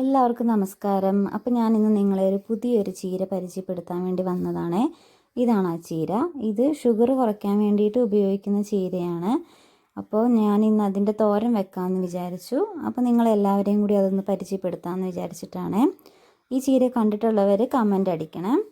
എല്ലാവർക്കും നമസ്കാരം. അപ്പം ഞാൻ ഇന്ന് നിങ്ങളെ ഒരു പുതിയൊരു ചീര പരിചയപ്പെടുത്താൻ വേണ്ടി വന്നതാണ്. ഇതാണ് ആ ചീര. ഇത് ഷുഗർ കുറയ്ക്കാൻ വേണ്ടിയിട്ട് ഉപയോഗിക്കുന്ന ചീരയാണ്. അപ്പോൾ ഞാൻ ഇന്ന് അതിന്റെ തോരൻ വെക്കാമെന്ന് വിചാരിച്ചു. അപ്പോൾ നിങ്ങളെല്ലാവരെയും കൂടി അതൊന്ന് പരിചയപ്പെടുത്താമെന്ന് വിചാരിച്ചിട്ടാണ്. ഈ ചീര കണ്ടിട്ടുള്ളവർ കമന്റ് അടിക്കണം.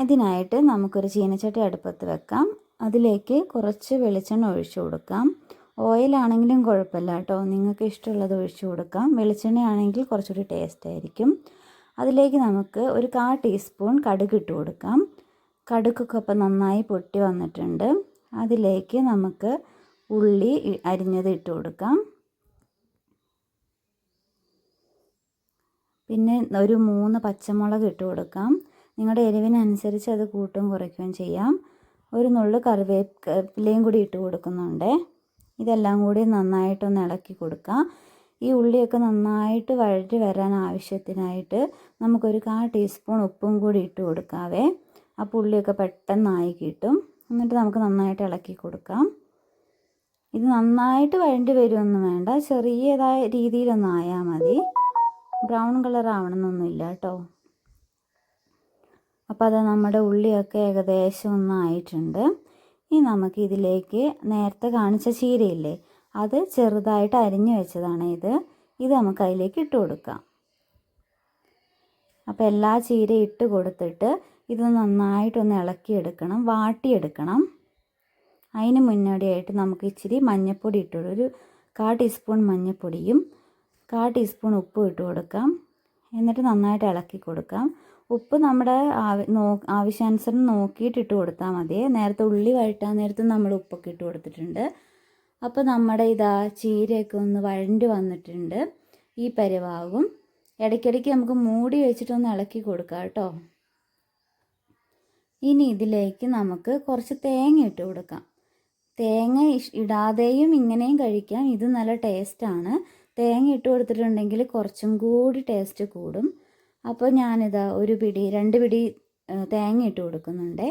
ഇതിനായിട്ട് നമുക്കൊരു ചീനച്ചട്ടി അടുപ്പത്ത് വെക്കാം. അതിലേക്ക് കുറച്ച് വെളിച്ചെണ്ണ ഒഴിച്ചു കൊടുക്കാം. ഓയിലാണെങ്കിലും കുഴപ്പമില്ല കേട്ടോ. നിങ്ങൾക്ക് ഇഷ്ടമുള്ളത് ഒഴിച്ചു കൊടുക്കാം. വെളിച്ചെണ്ണയാണെങ്കിൽ കുറച്ചുകൂടി ടേസ്റ്റ് ആയിരിക്കും. അതിലേക്ക് നമുക്ക് ഒരു കാ ടീസ്പൂൺ കടുക് ഇട്ട് കൊടുക്കാം. കടുക്കൊക്കെ അപ്പം നന്നായി പൊട്ടി വന്നിട്ടുണ്ട്. അതിലേക്ക് നമുക്ക് ഉള്ളി അരിഞ്ഞത് ഇട്ട് കൊടുക്കാം. പിന്നെ ഒരു മൂന്ന് പച്ചമുളക് ഇട്ട് കൊടുക്കാം. നിങ്ങളുടെ എരിവിനനുസരിച്ച് അത് കൂട്ടും കുറയ്ക്കുകയും ചെയ്യാം. ഒരു നുള്ളു കറിവേപ്പിലയും കൂടി ഇട്ട് കൊടുക്കുന്നുണ്ട്. ഇതെല്ലാം കൂടി നന്നായിട്ടൊന്ന് ഇളക്കി കൊടുക്കാം. ഈ ഉള്ളിയൊക്കെ നന്നായിട്ട് വഴറ്റി വരാൻ ആവശ്യത്തിനായിട്ട് നമുക്കൊരു കാ ടീസ്പൂൺ ഉപ്പും കൂടി ഇട്ട് കൊടുക്കാവേ. അപ്പോൾ ഉള്ളിയൊക്കെ പെട്ടെന്നായി കിട്ടും. എന്നിട്ട് നമുക്ക് നന്നായിട്ട് ഇളക്കി കൊടുക്കാം. ഇത് നന്നായിട്ട് വഴണ്ടി വരുമൊന്നും വേണ്ട. ചെറിയതായ രീതിയിലൊന്നും ആയാൽ മതി. ബ്രൗൺ കളർ ആവണമെന്നൊന്നുമില്ല കേട്ടോ. അപ്പോൾ അത് നമ്മുടെ ഉള്ളിയൊക്കെ ഏകദേശം ഒന്നായിട്ടുണ്ട്. ഇനി നമുക്ക് ഇതിലേക്ക് നേരത്തെ കാണിച്ച ചീരയില്ലേ അത് ചെറുതായിട്ട് അരിഞ്ഞു വെച്ചതാണ് ഇത്. ഇത് നമുക്ക് അതിലേക്ക് ഇട്ട് കൊടുക്കാം. അപ്പോൾ എല്ലാ ചീര ഇട്ട് കൊടുത്തിട്ട് ഇത് നന്നായിട്ടൊന്ന് ഇളക്കിയെടുക്കണം വാട്ടിയെടുക്കണം. അതിന് മുന്നോടിയായിട്ട് നമുക്ക് ഇച്ചിരി മഞ്ഞൾപ്പൊടി ഇട്ട് ഒരു കാ ടീസ്പൂൺ മഞ്ഞൾപ്പൊടിയും കാ ടീസ്പൂൺ ഉപ്പും ഇട്ട് കൊടുക്കാം. എന്നിട്ട് നന്നായിട്ട് ഇളക്കി കൊടുക്കാം. ഉപ്പ് നമ്മുടെ നോ ആവശ്യാനുസരണം നോക്കിയിട്ട് ഇട്ട് കൊടുത്താൽ മതി. നേരത്തെ ഉള്ളി വഴറ്റാൻ നേരത്തെ നമ്മൾ ഉപ്പൊക്കെ ഇട്ട് കൊടുത്തിട്ടുണ്ട്. അപ്പോൾ നമ്മുടെ ഇതാ ചീരയൊക്കെ ഒന്ന് വഴണ്ടി വന്നിട്ടുണ്ട്. ഈ പരിവാകും. ഇടയ്ക്കിടയ്ക്ക് നമുക്ക് മൂടി വെച്ചിട്ടൊന്ന് ഇളക്കി കൊടുക്കാം കേട്ടോ. ഇനി ഇതിലേക്ക് നമുക്ക് കുറച്ച് തേങ്ങ ഇട്ട് കൊടുക്കാം. തേങ്ങ ഇടാതെയും ഇങ്ങനെയും കഴിക്കാം. ഇത് നല്ല ടേസ്റ്റാണ് തേങ്ങ ഇട്ട് കൊടുത്തിട്ടുണ്ടെങ്കിൽ കുറച്ചും കൂടി ടേസ്റ്റ് കൂടും. അപ്പോൾ ഞാനിതാ ഒരു പിടി രണ്ട് പിടി തേങ്ങ ഇട്ട് കൊടുക്കുന്നുണ്ട്.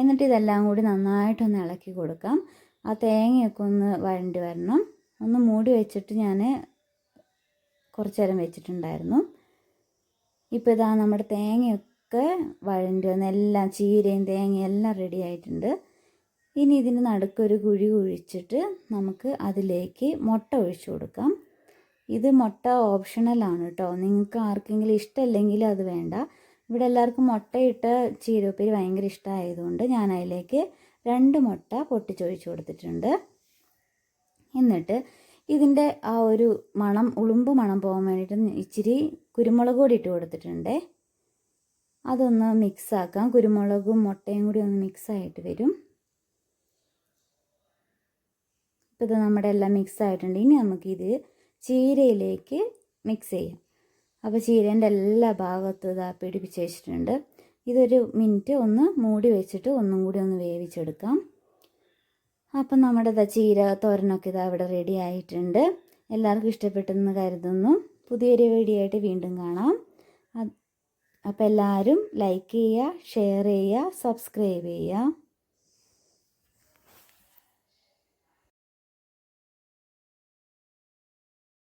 എന്നിട്ട് ഇതെല്ലാം കൂടി നന്നായിട്ടൊന്ന് ഇളക്കി കൊടുക്കാം. ആ തേങ്ങയൊക്കെ ഒന്ന് വഴണ്ടി വരണം. ഒന്ന് മൂടി വെച്ചിട്ട് ഞാൻ കുറച്ച് നേരം വെച്ചിട്ടുണ്ടായിരുന്നു. ഇപ്പോൾ ഇതാ നമ്മുടെ തേങ്ങയൊക്കെ വഴണ്ടി വന്ന് എല്ലാം ചീരയും തേങ്ങയും എല്ലാം റെഡി ആയിട്ടുണ്ട്. ഇനി ഇതിന് നടുക്കൊരു കുഴി കുഴിച്ചിട്ട് നമുക്ക് അതിലേക്ക് മുട്ട ഒഴിച്ചു കൊടുക്കാം. ഇത് മുട്ട ഓപ്ഷണലാണ് കേട്ടോ നിങ്ങൾക്ക് ആർക്കെങ്കിലും ഇഷ്ടമല്ലെങ്കിൽ അത് വേണ്ട. ഇവിടെ എല്ലാവർക്കും മുട്ടയിട്ട ചീരപ്പേരി ഭയങ്കര ഇഷ്ടമായതുകൊണ്ട് ഞാൻ അതിലേക്ക് രണ്ട് മുട്ട പൊട്ടിച്ചൊഴിച്ച് കൊടുത്തിട്ടുണ്ട്. എന്നിട്ട് ഇതിന്റെ ആ ഒരു മണം ഉളുമ്പ് മണം പോകാൻ വേണ്ടിയിട്ട് ഇച്ചിരി കുരുമുളക് കൂടി ഇട്ട് കൊടുത്തിട്ടുണ്ട്. അതൊന്ന് മിക്സാക്കാം കുരുമുളകും മുട്ടയും കൂടി ഒന്ന് മിക്സായിട്ട് വരും. ഇപ്പോൾ ഇത് നമ്മുടെ എല്ലാം മിക്സ് ആയിട്ടുണ്ട്. ഇനി നമുക്കിത് ചീരയിലേക്ക് മിക്സ് ചെയ്യാം. അപ്പോൾ ചീരേന്റെ എല്ലാ ഭാഗത്തും ഇതാ പിടിപ്പിച്ച് വെച്ചിട്ടുണ്ട്. ഇതൊരു മിനിറ്റ് ഒന്ന് മൂടി വെച്ചിട്ട് ഒന്നും കൂടി ഒന്ന് വേവിച്ചെടുക്കാം. അപ്പം നമ്മുടെ ഇതാ ചീര തോരനൊക്കെ ഇതാ ഇവിടെ റെഡി ആയിട്ടുണ്ട്. എല്ലാവർക്കും ഇഷ്ടപ്പെട്ടെന്ന് കരുതുന്നു. പുതിയൊരു വീഡിയോ ആയിട്ട് വീണ്ടും കാണാം. അപ്പോൾ എല്ലാവരും ലൈക്ക് ചെയ്യുക ഷെയർ ചെയ്യുക സബ്സ്ക്രൈബ് ചെയ്യുക.